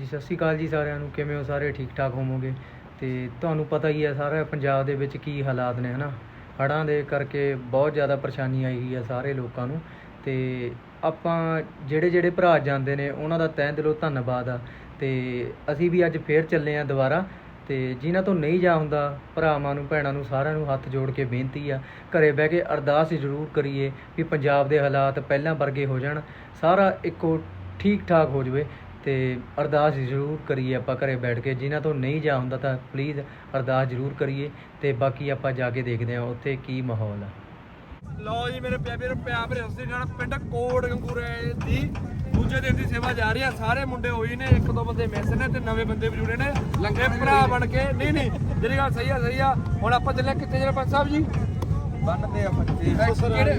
ਜੀ, ਸਤਿ ਸ਼੍ਰੀ ਅਕਾਲ ਜੀ ਸਾਰਿਆਂ ਨੂੰ। ਕਿਵੇਂ ਹੋ? ਸਾਰੇ ਠੀਕ ਠਾਕ ਹੋਵੋਗੇ? ਤੇ ਤੁਹਾਨੂੰ ਪਤਾ ਹੀ ਹੈ ਸਾਰਾ ਪੰਜਾਬ ਦੇ ਵਿੱਚ ਕੀ ਹਾਲਾਤ ਨੇ, ਹਨਾ? ਹੜ੍ਹਾਂ ਦੇ ਕਰਕੇ ਬਹੁਤ ਜ਼ਿਆਦਾ ਪਰੇਸ਼ਾਨੀ ਆਈ ਹੋਈ ਹੈ ਸਾਰੇ ਲੋਕਾਂ ਨੂੰ। ਤੇ ਆਪਾਂ ਜਿਹੜੇ ਜਿਹੜੇ ਭਰਾ ਜਾਂਦੇ ਨੇ, ਉਹਨਾਂ ਦਾ ਤਹਿ ਦਿਲੋਂ ਧੰਨਵਾਦ ਆ। ਤੇ ਅਸੀਂ ਵੀ ਅੱਜ ਫੇਰ ਚੱਲੇ ਆ ਦੁਬਾਰਾ। ਤੇ ਜਿਨ੍ਹਾਂ ਤੋਂ ਨਹੀਂ ਜਾ ਹੁੰਦਾ, ਭਰਾਵਾਂ ਨੂੰ, ਭੈਣਾਂ ਨੂੰ, ਸਾਰਿਆਂ ਨੂੰ ਹੱਥ ਜੋੜ ਕੇ ਬੇਨਤੀ ਆ, ਘਰੇ ਬਹਿ ਕੇ ਅਰਦਾਸ ਜ਼ਰੂਰ ਕਰੀਏ ਵੀ ਪੰਜਾਬ ਦੇ ਹਾਲਾਤ ਪਹਿਲਾਂ ਵਰਗੇ ਹੋ ਜਾਣ। ਸਾਰਾ ਇੱਕੋ ਠੀਕ ਠਾਕ ਹੋ ਜਾਵੇ। ਤੇ ਅਰਦਾਸ ਜ਼ਰੂਰ ਕਰੀਏ ਆਪਾਂ ਘਰੇ ਬੈਠ ਕੇ। ਜਿਨ੍ਹਾਂ ਤੋਂ ਨਹੀਂ ਜਾ ਹੁੰਦਾ ਤਾਂ ਪਲੀਜ਼ ਅਰਦਾਸ ਜ਼ਰੂਰ ਕਰੀਏ ਤੇ ਬਾਕੀ ਆਪਾਂ ਜਾ ਕੇ ਦੇਖਦੇ ਹਾਂ ਉੱਥੇ ਕੀ ਮਾਹੌਲ ਆ। ਲਓ ਜੀ ਮੇਰੇ ਪਿਆਰੇ ਮੇਰੇ ਪਿਆਰ ਸਤਿ ਨਾਲ ਪਿੰਡ ਕੋਟ ਗੰਗੂਰੇ ਦੀ ਦੂਜੇ ਦਿਨ ਦੀ ਸੇਵਾ ਜਾ ਰਹੀ ਆ। ਸਾਰੇ ਮੁੰਡੇ ਹੋਈ ਨੇ ਇੱਕ ਦੋ ਬੰਦੇ ਮਿਸ ਨੇ ਤੇ ਨਵੇਂ ਬੰਦੇ ਵੀ ਜੁੜੇ ਨੇ। ਲੰਗੇ ਭਰਾ ਬਣ ਕੇ। ਨਹੀਂ ਨਹੀਂ ਜਿਹੜੀ ਗੱਲ ਸਹੀ ਆ ਸਹੀ ਆ। ਹੁਣ ਆਪਾਂ ਚੱਲੇ ਕਿੱਥੇ ਜਿਹੜੇ ਪੰਜ ਸਾਹਿਬ ਜੀ? ਬੰਨਦੇ ਆ ਬੱਚੇ।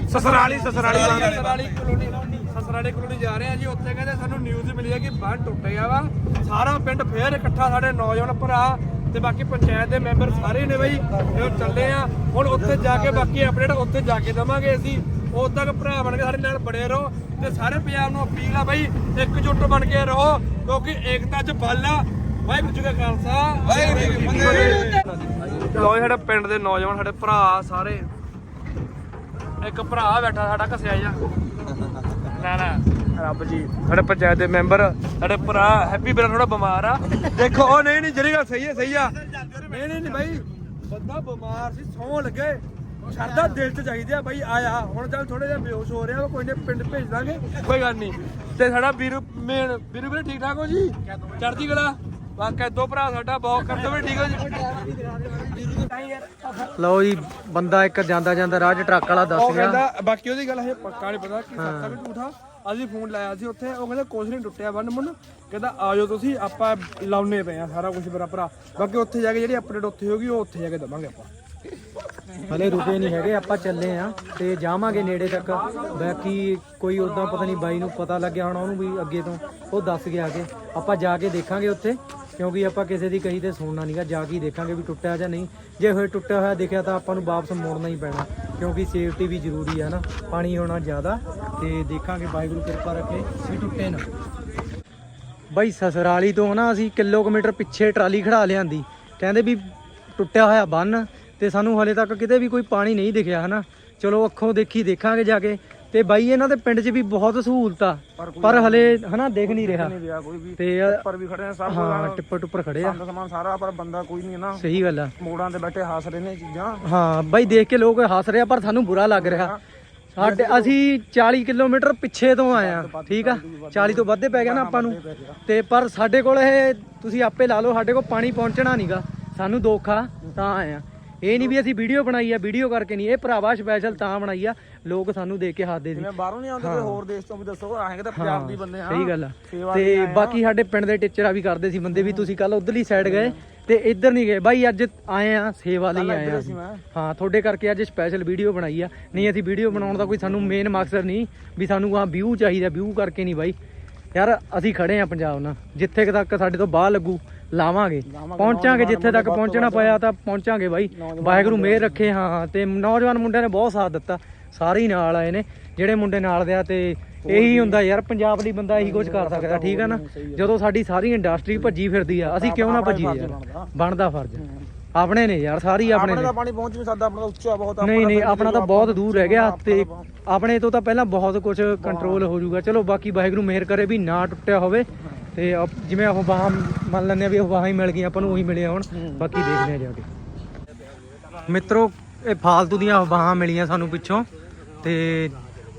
ਸਸਰਾਲੀ ਸਸਰਾਲੀ ਸਸਰਾਲੀ ਕਲੋਨੀ। ਸਸਰਾਲੀ ਕਲੋਨੀ ਜਾ ਰਹੇ ਆ ਜੀ। ਉੱਥੇ ਕਹਿੰਦੇ ਸਾਨੂੰ ਨਿਊਜ਼ ਮਿਲੀ ਹੈ ਕਿ ਬੰਨ ਟੁੱਟ ਗਿਆ ਵਾ। ਸਾਰਾ ਪਿੰਡ ਫੇਰ ਇਕੱਠਾ ਸਾਡੇ ਨੌਜਵਾਨ ਭਰਾ ਤੇ ਬਾਕੀ ਪੰਚਾਇਤ ਦੇ ਮੈਂਬਰ ਸਾਰੇ ਨੇ ਬਈ ਇਹ ਚੱਲੇ ਆ। ਹੁਣ ਉੱਥੇ ਜਾ ਕੇ ਬਾਕੀ ਅਪਡੇਟ ਉੱਥੇ ਜਾ ਕੇ ਦਵਾਂਗੇ ਅਸੀਂ। ਉਦੋਂ ਤੱਕ ਭਰਾ ਬਣ ਕੇ ਸਾਡੇ ਨਾਲ ਬੜੇ ਰਹੋ ਤੇ ਸਾਰੇ ਪੰਜਾਬ ਨੂੰ ਅਪੀਲ ਆ ਬਈ, ਇੱਕਜੁੱਟ ਬਣ ਕੇ ਰਹੋ, ਕਿਉਂਕਿ ਏਕਤਾ 'ਚ ਬਲ ਆ। ਵਾਹਿਗੁਰੂ ਜੀ ਕਾ ਖਾਲਸਾ, ਵਾਹਿਗੁਰੂ ਜੀ ਕੀ ਫਤਿਹ। ਲੋ ਸਾਡੇ ਪਿੰਡ ਦੇ ਨੌਜਵਾਨ, ਸਾਡੇ ਭਰਾ ਸਾਰੇ। ਇੱਕ ਭਰਾ ਬੈਠਾ, ਸਾਡਾ ਘਸਿਆ ਜਾ ਨਾ ਰੱਬ ਜੀ, ਸਾਡੇ ਪੰਚਾਇਤ ਦੇ ਮੈਂਬਰ, ਸਾਡੇ ਭਰਾ, ਹੈਪੀ ਵੀਰਾ ਥੋੜਾ ਬਿਮਾਰ ਆ। ਦੇਖੋ, ਉਹ ਨਹੀਂ ਨਹੀਂ, ਜਿਹੜੀ ਗੱਲ ਸਹੀ ਹੈ, ਸਹੀ ਆ। ਨਹੀਂ ਨਹੀਂ ਨਹੀਂ ਬਾਈ, ਬੰਦਾ ਬਿਮਾਰ ਸੀ ਸੌਂ ਲੱਗੇ। ਸ਼ਰਦਾ ਦਿਲ ਚ ਚਾਹੀਦੀ ਆ ਬਾਈ, ਆਇਆ। ਹੁਣ ਚੱਲ ਥੋੜਾ ਜਿਹਾ ਬੇਹੋਸ਼ ਹੋ ਰਿਹਾ, ਕੋਈ ਨਹੀਂ, ਪਿੰਡ ਭੇਜ ਦਾਂਗੇ, ਕੋਈ ਗੱਲ ਨਹੀਂ। ਤੇ ਸਾਡਾ ਵੀਰੂ, ਮੇਨ, ਵੀਰੂ ਵੀਰੇ, ਠੀਕ ਠਾਕ ਹੋ ਜੀ? ਚੜ੍ਹਦੀ ਕਲਾ? ਵਾਕਿਆ ਦੋ ਭਰਾ ਸਾਡਾ ਬਹੁਤ ਕਰਦੇ ਵੀ ਠੀਕ ਹੋ ਜੀ। ਲਓ ਜੀ ਬੰਦਾ ਇੱਕ ਜਾਂਦਾ ਜਾਂਦਾ ਰਾਹ 'ਚ ਟਰੱਕ ਵਾਲਾ ਦੱਸ ਗਿਆ। ਬਾਕੀ ਉਹਦੀ ਗੱਲ ਹੈ ਪੱਕਾ ਨਹੀਂ ਪਤਾ ਕਿ ਸੱਚਾ ਵੀ ਝੂਠਾ। ਅਸੀਂ ਫੋਨ ਲਾਇਆ ਸੀ ਉੱਥੇ ਉਹ ਕਹਿੰਦਾ ਕੁਛ ਨਹੀਂ ਟੁੱਟਿਆ ਬੰਨ ਮੁੰਨ। ਕਹਿੰਦਾ ਆਜੋ ਤੁਸੀਂ ਆਪਾਂ ਲਾਉਨੇ ਪਏ ਆ ਸਾਰਾ ਕੁਝ ਮੇਰਾ ਭਰਾ। ਬਾਕੀ ਉੱਥੇ ਜਾ ਕੇ ਜਿਹੜੀ ਅਪਡੇਟ ਉੱਥੇ ਹੋਗੀ ਉਹ ਉੱਥੇ ਜਾ ਕੇ ਦਵਾਂਗੇ ਆਪਾਂ। ਹਲੇ ਰੁਕੇ ਨਹੀਂ ਹੈਗੇ ਆਪਾਂ ਚੱਲੇ ਆ ਤੇ ਜਾਵਾਂਗੇ ਨੇੜੇ ਤੱਕ। ਬਾਕੀ ਕੋਈ ਉਦਾਂ ਪਤਾ ਨਹੀਂ ਬਾਈ ਨੂੰ ਪਤਾ ਲੱਗਿਆ ਹੋਣਾ ਉਹਨੂੰ ਵੀ ਅੱਗੇ ਤੋਂ ਉਹ ਦੱਸ ਗਿਆ ਕਿ ਆਪਾਂ ਜਾ ਕੇ ਦੇਖਾਂਗੇ ਉੱਥੇ। ਕਿਉਂਕਿ ਆਪਾਂ ਕਿਸੇ ਦੀ ਕਹੀ ਤੇ ਸੁਣਨਾ ਨਹੀਂਗਾ ਜਾ ਕੇ ਦੇਖਾਂਗੇ ਵੀ ਟੁੱਟਿਆ ਜਾਂ ਨਹੀਂ। ਜੇ ਹੋਏ ਟੁੱਟਿਆ ਹੋਇਆ ਦਿਖਿਆ ਤਾਂ ਆਪਾਂ ਨੂੰ ਵਾਪਸ ਮੋੜਨਾ ਹੀ ਪੈਣਾ, ਕਿਉਂਕਿ ਸੇਫਟੀ ਵੀ ਜ਼ਰੂਰੀ ਆ ਨਾ, ਪਾਣੀ ਹੋਣਾ ਜ਼ਿਆਦਾ, ਤੇ ਦੇਖਾਂਗੇ ਵਾਹਿਗੁਰੂ ਕਿਰਪਾ ਰੱਖੇ ਵੀ ਟੁੱਟੇ ਨਾ। ਬਾਈ ਸਸਰਾਲੀ ਤੋਂ ਨਾ ਅਸੀਂ ਕਿਲੋਮੀਟਰ ਪਿੱਛੇ ਟਰਾਲੀ ਖੜਾ ਲਿਆਂਦੀ, ਕਹਿੰਦੇ ਵੀ ਟੁੱਟਿਆ ਹੋਇਆ ਬੰਨ, ਤੇ ਸਾਨੂੰ ਹਲੇ ਤੱਕ ਕਿਤੇ ਵੀ ਕੋਈ ਪਾਣੀ ਨਹੀਂ ਦਿਖਿਆ, ਹਨਾ। ਚਲੋ ਅੱਖੋਂ ਦੇਖੀ ਦੇਖਾਂਗੇ ਜਾ ਕੇ ਤੇ ਬਾਈ ਇਹਨਾਂ ਦੇ ਪਿੰਡ 'ਚ ਵੀ ਬਹੁਤ ਸਹੂਲਤ ਆ। ਪਰ ਹਲੇ ਹਨਾ ਦੇਖ ਨਹੀਂ ਰਿਹਾ। ਕੋਈ ਵੀ ਤੇ ਪਰ ਵੀ ਖੜੇ ਆ ਸਭ ਹਾਂ ਟਿੱਪਰ ਟੁੱਪਰ ਖੜੇ ਆ। ਸਮਾਨ ਸਾਰਾ ਪਰ ਬੰਦਾ ਕੋਈ ਨਹੀਂ ਨਾ। ਸਹੀ ਗੱਲ ਆ। ਮੋੜਾਂ ਤੇ ਬੈਠੇ ਹੱਸ ਰਹੇ ਨੇ ਚੀਜ਼ਾਂ। ਹਾਂ ਬਾਈ ਦੇਖ ਕੇ ਲੋਕ ਹੱਸ ਰਹੇ ਆ ਪਰ ਸਾਨੂੰ ਬੁਰਾ ਲੱਗ ਰਿਹਾ। ਸਾਡੇ ਅਸੀਂ 40 ਕਿਲੋਮੀਟਰ ਪਿੱਛੇ ਤੋਂ ਆਏ ਆ ਠੀਕ ਆ? 40 ਤੋਂ ਵੱਧੇ ਪੈ ਗਿਆ ਨਾ ਆਪਾਂ ਨੂੰ। ਤੇ ਪਰ ਸਾਡੇ ਕੋਲ ਇਹ ਤੁਸੀਂ ਆਪੇ ਲਾ ਲਓ ਸਾਡੇ ਕੋਲ ਪਾਣੀ ਪਹੁੰਚਣਾ ਨਹੀਂਗਾ ਸਾਨੂੰ ਦੁੱਖ ਆ ਤਾਂ ਆਏ ਆ। ਇਹ ਨਹੀਂ ਵੀ ਅਸੀਂ ਵੀਡੀਓ ਬਣਾਈ ਆ ਵੀਡੀਓ ਕਰਕੇ ਨਹੀਂ ਇਹ ਭਰਾਵਾ ਸਪੈਸ਼ਲ ਤਾਂ ਬਣਾਈ ਆ ਲੋਕ ਸਾਨੂੰ ਦੇਖ ਕੇ ਹੱਸਦੇ ਸੀ। ਜਿਵੇਂ ਬਾਹਰੋਂ ਨਹੀਂ ਆਉਂਦੇ ਕੋਈ ਹੋਰ ਦੇਸ਼ ਤੋਂ ਵੀ ਦੱਸੋ ਆਏਗੇ ਤਾਂ ਪੰਜਾਬ ਦੀ ਬੰਦੇ ਆ ਸਹੀ ਗੱਲ ਆ। ਤੇ ਬਾਕੀ ਸਾਡੇ ਪਿੰਡ ਦੇ ਟੀਚਰਾਂ ਵੀ ਕਰਦੇ ਸੀ ਬੰਦੇ ਵੀ ਤੁਸੀਂ ਕੱਲ ਉਧਰਲੀ ਸਾਈਡ ਗਏ ਤੇ ਇੱਧਰ ਨਹੀਂ ਗਏ। ਬਾਈ ਅੱਜ ਆਏ ਆ ਸੇਵਾ ਲਈ ਆਏ ਆ। ਹਾਂ ਤੁਹਾਡੇ ਕਰਕੇ ਅੱਜ ਸਪੈਸ਼ਲ ਵੀਡੀਓ ਬਣਾਈ ਆ। ਨਹੀਂ ਅਸੀਂ ਵੀਡੀਓ ਬਣਾਉਣ ਦਾ ਕੋਈ ਸਾਨੂੰ ਮੇਨ ਮਕਸਦ ਨਹੀਂ ਵੀ ਸਾਨੂੰ ਆ ਵਿਊ ਚਾਹੀਦਾ ਵਿਊ ਕਰਕੇ ਨਹੀਂ ਬਾਈ। ਯਾਰ ਅਸੀਂ ਖੜੇ ਆ ਪੰਜਾਬ ਨਾਲ ਜਿੱਥੇ ਤੱਕ ਸਾਡੇ ਤੋਂ ਬਾਹ ਲੱਗੂ ਲਾਵਾਂਗੇ। ਪਹੁੰਚਾਂਗੇ ਜਿੱਥੇ ਤੱਕ ਪਹੁੰਚਣਾ ਪਿਆ ਤਾਂ ਪਹੁੰਚਾਂਗੇ ਬਾਈ। ਵਾਹਿਗੁਰੂ ਮਿਹਰ ਰੱਖੇ ਹਾਂ ਤੇ ਨੌਜਵਾਨ ਮੁੰਡਿਆਂ ਨੇ ਬਹੁਤ ਸਾਥ ਦਿੱਤਾ। ਸਾਰੇ ਹੀ ਨਾਲ ਆਏ ਨੇ ਜਿਹੜੇ ਮੁੰਡੇ ਨਾਲ ਦੇ ਆ ਤੇ ਇਹੀ ਹੁੰਦਾ ਯਾਰ ਪੰਜਾਬ ਲਈ ਬੰਦਾ ਇਹੀ ਕੁਝ ਕਰ ਸਕਦਾ ਠੀਕ ਆ ਨਾ? ਜਦੋਂ ਸਾਡੀ ਸਾਰੀ ਇੰਡਸਟਰੀ ਭੱਜੀ ਫਿਰਦੀ ਆ ਅਸੀਂ ਕਿਉਂ ਨਾ ਭੱਜੀਏ ਯਾਰ? ਬਣਦਾ। ਫਰਜ਼। ਆਪਣੇ ਨੇ ਯਾਰ ਸਾਰੀ ਆਪਣੇ ਆਪਣੇ ਦਾ ਪਾਣੀ ਪਹੁੰਚ ਨਹੀਂ ਸਕਦਾ ਆਪਣਾ ਤਾਂ ਉੱਚਾ ਬਹੁਤ ਨਹੀਂ ਨਹੀਂ ਆਪਣਾ ਤਾਂ ਬਹੁਤ ਦੂਰ ਰਹਿ ਗਿਆ ਤੇ ਆਪਣੇ ਤੋਂ ਤਾਂ ਪਹਿਲਾਂ ਬਹੁਤ ਕੁਝ ਕੰਟਰੋਲ ਹੋ ਜਾਊਗਾ। ਚਲੋ ਬਾਕੀ ਵਾਹਿਗੁਰੂ ਮਿਹਰ ਕਰੇ ਵੀ ਨਾ ਟੁੱਟਿਆ ਹੋਵੇ। ਤੇ ਅਪ- ਜਿਵੇਂ ਉਹ ਬਾਹਾਂ ਮੰਨ ਲੈਂਦੇ ਆ ਵੀ ਉਹ ਬਾਹਾਂ ਹੀ ਮਿਲ ਗਈਆਂ ਆਪਾਂ ਨੂੰ ਉਹੀ ਮਿਲਿਆ ਹੁਣ ਬਾਕੀ ਦੇਖਦੇ ਆ ਜਾ ਕੇ। ਮਿੱਤਰੋ ਇਹ ਫਾਲਤੂ ਦੀਆਂ ਬਾਹਾਂ ਮਿਲੀਆਂ ਸਾਨੂੰ ਪਿੱਛੋਂ ਤੇ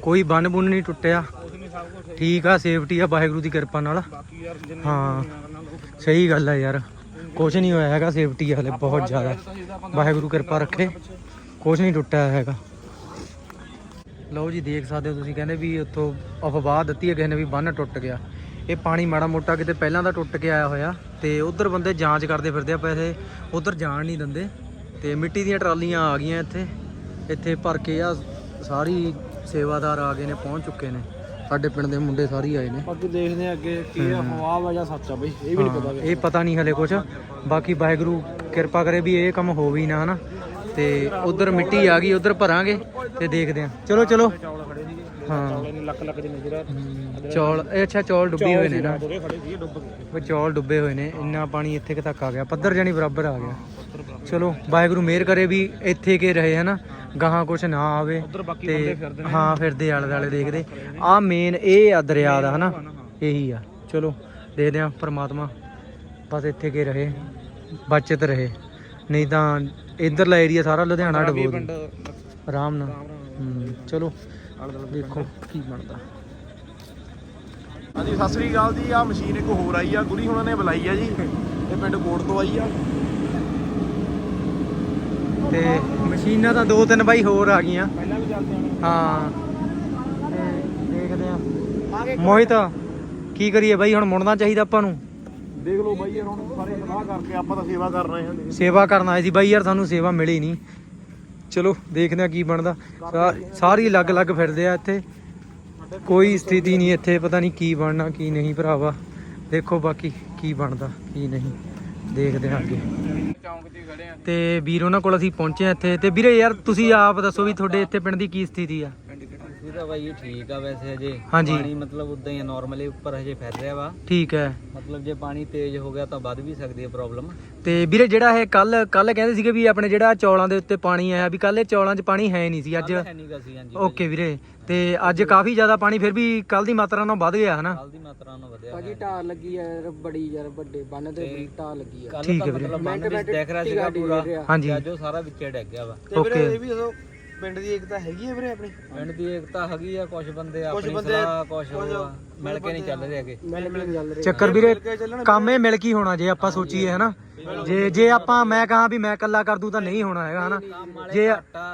ਕੋਈ ਬੰਨ ਬੁੰਨ ਨਹੀਂ ਟੁੱਟਿਆ। ਠੀਕ ਆ ਸੇਫਟੀ ਆ ਵਾਹਿਗੁਰੂ ਦੀ ਕਿਰਪਾ ਨਾਲ। ਹਾਂ ਸਹੀ ਗੱਲ ਆ ਯਾਰ। ਕੁਝ ਨਹੀਂ ਹੋਇਆ ਹੈਗਾ ਸੇਫਟੀ ਹਲੇ ਬਹੁਤ ਜ਼ਿਆਦਾ। ਵਾਹਿਗੁਰੂ ਕਿਰਪਾ ਰੱਖੇ। ਕੁਝ ਨਹੀਂ ਟੁੱਟਿਆ ਹੈਗਾ। ਲਓ ਜੀ ਦੇਖ ਸਕਦੇ ਹੋ ਤੁਸੀਂ ਕਹਿੰਦੇ ਵੀ ਉੱਥੋਂ ਅਫਵਾਹ ਦਿੱਤੀ ਹੈ ਕਿਸੇ ਨੇ ਵੀ ਬੰਨ ਟੁੱਟ ਗਿਆ। ਇਹ ਪਾਣੀ ਮਾੜਾ ਮੋਟਾ ਕਿਤੇ ਪਹਿਲਾਂ ਦਾ ਟੁੱਟ ਕੇ ਆਇਆ ਹੋਇਆ ਤੇ ਉਧਰ ਬੰਦੇ ਜਾਂਚ ਕਰਦੇ ਫਿਰਦੇ ਆ ਪੈਸੇ ਉਧਰ ਜਾਣ ਨਹੀਂ ਦਿੰਦੇ। ਤੇ ਮਿੱਟੀ ਦੀਆਂ ਟਰਾਲੀਆਂ ਆ ਗਈਆਂ ਇੱਥੇ। ਇੱਥੇ ਭਰ ਕੇ ਆ ਸਾਰੀ ਸੇਵਾਦਾਰ ਆ ਗਏ ਨੇ ਪਹੁੰਚ ਚੁੱਕੇ ਨੇ। ਸਾਡੇ ਪਿੰਡ ਦੇ ਮੁੰਡੇ ਸਾਰੇ ਆਏ ਨੇ। ਬਾਕੀ ਦੇਖਦੇ ਆ ਅੱਗੇ ਕੀ ਆ ਹਵਾ ਵਾ ਜਾਂ ਸੱਚ ਆ ਬਈ ਇਹ ਵੀ ਨਹੀਂ ਪਤਾ ਇਹ ਪਤਾ ਨਹੀਂ ਹਲੇ ਕੁਝ ਬਾਕੀ ਵਾਹਿਗੁਰੂ ਕਿਰਪਾ ਕਰੇ ਵੀ ਇਹ ਕੰਮ ਹੀ ਨਾ ਹਨਾ। ਤੇ ਉਧਰ ਮਿੱਟੀ ਆ ਗਈ ਉਧਰ ਭਰਾਂਗੇ ਤੇ ਦੇਖਦੇ ਆ। ਚਲੋ ਚਲੋ। ਹਾਂ। ਲੱਖ ਲੱਖ ਦੇ ਨਜ਼ਰ ਹਮ, ਚੌਲ ਇਹ ਅੱਛਾ ਚੌਲ ਡੁੱਬੇ ਹੋਏ ਨੇ ਨਾ। ਦੋਰੇ ਖੜੇ ਸੀ ਡੁੱਬ ਗਏ। ਉਹ ਚੌਲ ਡੁੱਬੇ ਹੋਏ ਨੇ ਇੰਨਾ ਪਾਣੀ ਇੱਥੇ ਤੱਕ ਆ ਗਿਆ। ਪੱਧਰ ਜਾਨੀ ਬਰਾਬਰ ਆ ਗਿਆ। ਚਲੋ ਵਾਹਿਗੁਰੂ ਮਿਹਰ ਕਰੇ ਵੀ ਇੱਥੇ ਕੇ ਰਹੇ ਹਨਾ? ਗਾਹਾਂ ਕੁਛ ਨਾ ਆਵੇ ਤੇ ਹਾਂ ਫਿਰਦੇ ਆਲੇ ਦੁਆਲੇ ਦੇਖਦੇ। ਆ ਮੇਨ ਇਹ ਆ ਦਰਿਆ ਦਾ ਹਨਾ? ਇਹੀ ਆ। ਚਲੋ ਦੇਖਦੇ ਆ ਪ੍ਰਮਾਤਮਾ ਬਸ ਇੱਥੇ ਕੇ ਰਹੇ ਬਚਤ ਰਹੇ। ਨਹੀਂ ਤਾਂ ਇਧਰਲਾ ਏਰੀਆ ਸਾਰਾ ਲੁਧਿਆਣਾ ਡਬੋ ਆਰਾਮ ਨਾਲ। ਚਲੋ ਦੇਖੋ ਕੀ ਬਣਦਾ। ਹਾਂਜੀ ਸਤਿ ਸ੍ਰੀ ਅਕਾਲ ਜੀ। ਆ ਮਸ਼ੀਨ ਇੱਕ ਹੋਰ ਆਈ ਆ ਗੁਰੀ ਹੁਣਾਂ ਨੇ ਬੁਲਾਈ ਆ ਜੀ। ਇਹ ਪਿੰਡ ਕੋਟ ਤੋਂ ਆਈ ਆ। ਤੇ ਮਸ਼ੀਨਾਂ ਤਾਂ ਦੋ ਤਿੰਨ ਬਾਈ ਹੋਰ ਆ ਗਈਆਂ। ਪਹਿਲਾਂ ਵੀ ਚੱਲਦੇ ਆਣੇ ਹਾਂ। ਤੇ ਦੇਖਦੇ ਆ ਮੋਹਿਤ ਕੀ ਕਰੀਏ ਬਾਈ? ਹੁਣ ਮੁੜਨਾ ਚਾਹੀਦਾ ਆਪਾਂ ਨੂੰ। ਦੇਖ ਲਓ ਬਾਈ ਯਾਰ ਹੁਣ ਸਾਰੇ ਸਲਾਹ ਕਰਕੇ ਆਪਾਂ ਤਾਂ ਸੇਵਾ ਕਰ ਰਹੇ ਹਾਂ। ਸੇਵਾ ਕਰਨ ਆਏ ਸੀ ਬਾਈ ਯਾਰ ਸਾਨੂੰ ਸੇਵਾ ਮਿਲੀ ਨਹੀਂ। ਚਲੋ ਦੇਖਦੇ ਆ ਕੀ ਬਣਦਾ। ਸਾਰੀ ਅਲੱਗ-ਅਲੱਗ ਫਿਰਦੇ ਆ ਇੱਥੇ। ਕੋਈ ਸਥਿਤੀ ਨਹੀਂ, ਇੱਥੇ ਪਤਾ ਨਹੀਂ ਕੀ ਬਣਨਾ, ਕੀ ਨਹੀਂ ਭਰਾਵਾ। ਦੇਖੋ ਬਾਕੀ ਕੀ ਬਣਦਾ, ਕੀ ਨਹੀਂ। ਦੇਖਦੇ ਹਾਂ ਅੱਗੇ। ਤੇ ਵੀਰ ਉਹਨਾਂ ਕੋਲ ਅਸੀਂ ਪਹੁੰਚੇ ਆ ਇੱਥੇ। ਤੇ ਵੀਰੇ ਯਾਰ, ਤੁਸੀਂ ਆਪ ਦੱਸੋ ਵੀ ਤੁਹਾਡੇ ਇੱਥੇ ਪਿੰਡ ਦੀ ਕੀ ਸਥਿਤੀ ਆ? ਤਾਂ ਬਾਈ ਠੀਕ ਆ ਵੈਸੇ ਹਜੇ। ਹਾਂਜੀ। ਪਾਣੀ ਮਤਲਬ ਉਦਾਂ ਹੀ ਨਾਰਮਲੀ ਉੱਪਰ ਹਜੇ ਫੈਲ ਰਿਹਾ ਵਾ। ਠੀਕ ਹੈ। ਮਤਲਬ ਜੇ ਪਾਣੀ ਤੇਜ਼ ਹੋ ਗਿਆ ਤਾਂ ਵੱਧ ਵੀ ਸਕਦੀ ਹੈ ਪ੍ਰੋਬਲਮ ਤੇ ਵੀਰੇ ਜਿਹੜਾ ਇਹ ਕੱਲ ਕੱਲ ਕਹਿੰਦੇ ਸੀਗੇ ਵੀ ਆਪਣੇ ਜਿਹੜਾ ਚੌਲਾਂ ਦੇ ਉੱਤੇ ਪਾਣੀ ਆਇਆ ਵੀ ਕੱਲ ਇਹ ਚੌਲਾਂ 'ਚ ਪਾਣੀ ਹੈ ਨਹੀਂ ਸੀ ਅੱਜ। ਹੈ ਨਹੀਂਗਾ ਸੀ ਹਾਂਜੀ ਓਕੇ ਵੀਰੇ ਤੇ ਅੱਜ ਕਾਫੀ ਜ਼ਿਆਦਾ ਪਾਣੀ ਫਿਰ ਵੀ ਕੱਲ ਦੀ ਮਾਤਰਾ ਨਾਲੋਂ ਵੱਧ ਗਿਆ ਹਨਾ? ਕੱਲ ਦੀ ਮਾਤਰਾ ਨਾਲ ਵਧਿਆ ਭਾਜੀ ਢਾਹ ਲੱਗੀ ਯਾਰ ਬੜੀ ਯਾਰ ਵੱਡੇ ਬੰਨ ਤੇ ਬੜੀ ਢਾਹ ਲੱਗੀ ਆ। ਕੱਲ ਠੀਕ ਤਾਂ ਹੈ ਵੀਰੇ। ਮਤਲਬ ਬੰਨ ਵਿੱਚ ਦੇਖ ਰਿਹਾ ਸੀਗਾ ਪੂਰਾ। ਹਾਂਜੀ। ਤੇ ਅੱਜ ਉਹ ਸਾਰਾ ਵਿੱਚੇ ਡਿੱਗ ਗਿਆ ਵਾ। ਓਕੇ। ਵੀ ਦੱਸੋ ਪਿੰਡ ਦੀ ਏਕਤਾ ਹੈਗੀ ਹੈ ਵੀਰੇ ਆਪਣੀ? ਪਿੰਡ ਦੀ ਏਕਤਾ ਹੈਗੀ ਆ ਕੁਝ ਬੰਦੇ ਆਪਣੀ ਸਲਾਹ ਕੁਝ ਮਿਲ ਕੇ ਨਹੀਂ ਚੱਲ ਰਹੇ ਹੈਗੇ। ਮਿਲ ਮਿਲ ਚੱਲ ਰਿਹਾ। ਚੱਕਰ ਵੀਰੇ ਕੰਮ ਇਹ ਮਿਲ ਕੀ ਹੋਣਾ ਜੇ ਆਪਾਂ ਸੋਚੀਏ ਹਨਾ? ਜੇ ਜੇ ਆਪਾਂ ਮੈਂ ਕਹਾਂ ਵੀ ਮੈਂ ਇਕੱਲਾ ਕਰ ਦੂੰ ਤਾਂ ਨਹੀਂ ਹੋਣਾ ਹੈਗਾ ਹਨਾ? ਜੇ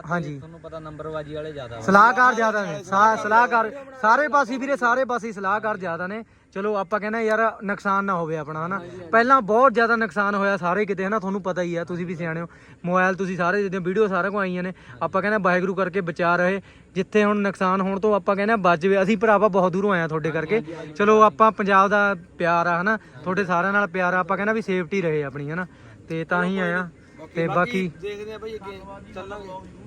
ਹਾਂਜੀ। ਤੁਹਾਨੂੰ ਪਤਾ ਨੰਬਰਬਾਜੀ ਵਾਲੇ ਜ਼ਿਆਦਾ ਵਾ ਸਲਾਹਕਾਰ ਜ਼ਿਆਦਾ ਨੇ। ਸਾ- ਸਲਾਹਕਾਰ ਸਾਰੇ ਪਾਸੇ ਵੀਰੇ ਸਾਰੇ ਪਾਸੇ ਸਲਾਹਕਾਰ ਜ਼ਿਆਦਾ ਨੇ। ਚਲੋ ਆਪਾਂ ਕਹਿੰਦੇ ਯਾਰ ਨੁਕਸਾਨ ਨਾ ਹੋਵੇ ਆਪਣਾ, ਹਨਾ? ਪਹਿਲਾਂ ਬਹੁਤ ਜ਼ਿਆਦਾ ਨੁਕਸਾਨ ਹੋਇਆ ਸਾਰੇ ਕਿਤੇ, ਹਨਾ? ਤੁਹਾਨੂੰ ਪਤਾ ਹੀ ਆ, ਤੁਸੀਂ ਵੀ ਸਿਆਣੇ ਹੋ। ਮੋਬਾਈਲ ਤੁਸੀਂ ਸਾਰੇ ਜਿਹਦੇ ਵੀਡੀਓ ਸਾਰਿਆਂ ਕੋ ਆਈਆਂ ਨੇ। ਆਪਾਂ ਕਹਿੰਦੇ ਵਾਹਿਗੁਰੂ ਕਰਕੇ ਬਚਾ ਰਹੇ। ਜਿੱਥੇ ਹੁਣ ਨੁਕਸਾਨ ਹੋਣ ਤੋਂ ਆਪਾਂ ਕਹਿੰਦੇ ਬਚ ਜਵੇ ਅਸੀਂ ਭਰਾਵਾ ਬਹੁਤ ਦੂਰੋਂ ਆਏ ਆ ਤੁਹਾਡੇ ਕਰਕੇ। ਚਲੋ ਆਪਾਂ ਪੰਜਾਬ ਦਾ ਪਿਆਰ ਆ, ਹਨਾ? ਤੁਹਾਡੇ ਸਾਰਿਆਂ ਨਾਲ ਪਿਆਰ ਆ। ਆਪਾਂ ਕਹਿੰਦਾ ਵੀ ਸੇਫਟੀ ਰਹੇ ਆਪਣੀ, ਹਨਾ? ਤੇ ਤਾਂ ਹੀ ਆਇਆ ਤੇ ਬਾਕੀ ਦੇਖਦੇ ਆ ਬਾਈ ਅੱਗੇ ਚੱਲਾਂਗੇ।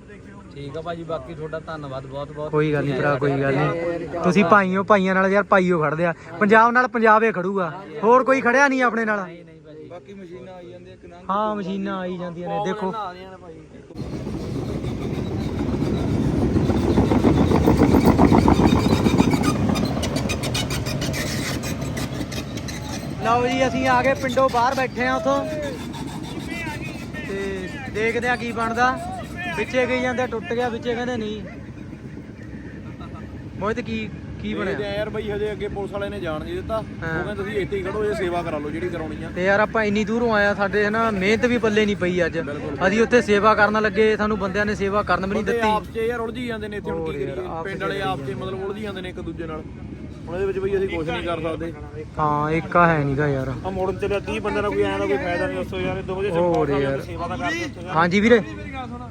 ਠੀਕ ਆ ਭਾਜੀ ਬਾਕੀ ਤੁਹਾਡਾ ਧੰਨਵਾਦ ਬਹੁਤ ਬਹੁਤ। ਕੋਈ ਗੱਲ ਨਹੀਂ ਭਰਾ ਕੋਈ ਗੱਲ ਨਹੀਂ ਤੁਸੀਂ ਭਾਈਓ ਭਾਈਆਂ ਨਾਲ ਯਾਰ ਭਾਈਓ ਖੜਦੇ ਆ। ਪੰਜਾਬ ਨਾਲ ਪੰਜਾਬੇ ਖੜੂਗਾ। ਹੋਰ ਕੋਈ ਖੜਿਆ ਨਹੀਂ ਆਪਣੇ ਨਾਲ? ਬਾਕੀ ਮਸ਼ੀਨਾਂ ਆਈ ਜਾਂਦੀਆਂ ਕਿ ਨਾ ਹਾਂ ਮਸ਼ੀਨਾਂ ਆਈ ਜਾਂਦੀਆਂ ਨੇ ਦੇਖੋ। ਲਓ ਜੀ ਅਸੀਂ ਆ ਗਏ ਪਿੰਡੋਂ ਬਾਹਰ ਬੈਠੇ ਆ ਉਥੋਂ। ਤੇ ਦੇਖਦੇ ਆ ਕੀ ਬਣਦਾ। ਵਿੱਚੇ ਗਈ ਜਾਂਦੇ ਟੁੱਟ ਗਿਆ ਵਿੱਚੇ ਕਹਿੰਦੇ ਨਹੀਂ। ਮੋਹਿਤ ਕੀ ਕੀ ਬਣਿਆ? ਯਾਰ ਬਾਈ ਹਜੇ ਅੱਗੇ ਪੁਲਿਸ ਵਾਲੇ ਨੇ ਜਾਣ ਨਹੀਂ ਦਿੱਤਾ। ਉਹ ਹਾਂ। ਕਹਿੰਦੇ ਤੁਸੀਂ ਇੱਥੇ ਹੀ ਖੜੋ ਇਹ ਸੇਵਾ ਕਰਾ ਲਓ ਜਿਹੜੀ ਕਰਾਉਣੀ ਆ। ਤੇ ਯਾਰ ਆਪਾਂ ਇੰਨੀ ਦੂਰੋਂ ਆਇਆ ਸਾਡੇ ਹਨਾ ਮਿਹਨਤ ਵੀ ਪੱਲੇ ਨਹੀਂ ਪਈ ਅੱਜ। ਅਸੀਂ ਉੱਥੇ ਸੇਵਾ ਕਰਨ ਲੱਗੇ ਸਾਨੂੰ ਬੰਦਿਆਂ ਨੇ ਸੇਵਾ ਕਰਨ ਵੀ ਨਹੀਂ ਬੰਦੇ ਦਿੱਤੀ। ਆਪਸ 'ਚ ਯਾਰ ਉਲਝੀ ਜਾਂਦੇ ਨੇ ਇੱਥੇ ਹੁਣ ਕੀ ਕਰੀਏ। ਪਿੰਡ ਵਾਲੇ ਆਪਸ 'ਚ ਮਤਲਬ ਉਲਝੀ ਜਾਂਦੇ ਨੇ ਇੱਕ ਦੂਜੇ ਨਾਲ। ਹੁਣ ਇਹਦੇ ਵਿੱਚ ਬਈ ਅਸੀਂ ਕੁਝ ਨਹੀਂ ਕਰ ਸਕਦੇ। ਹਾਂ ਏਕਾ ਹੈ ਨਹੀਂਗਾ ਯਾਰ। ਆ ਮੋੜਨ ਚੱਲਿਆ 30 ਬੰਦੇ ਦਾ ਕੋਈ ਐਂ ਦਾ ਕੋਈ ਫਾਇਦਾ ਨਹੀਂ ਦੱਸੋ ਯਾਰ ਦੋ ਵਜੇ ਹੋਰ ਯਾਰ। ਸੇਵਾ ਕਰਦੇ ਉੱਥੇ ਹਾਂਜੀ ਵੀਰੇ। ਮੇਰੀ ਗੱਲ ਸੁਣ।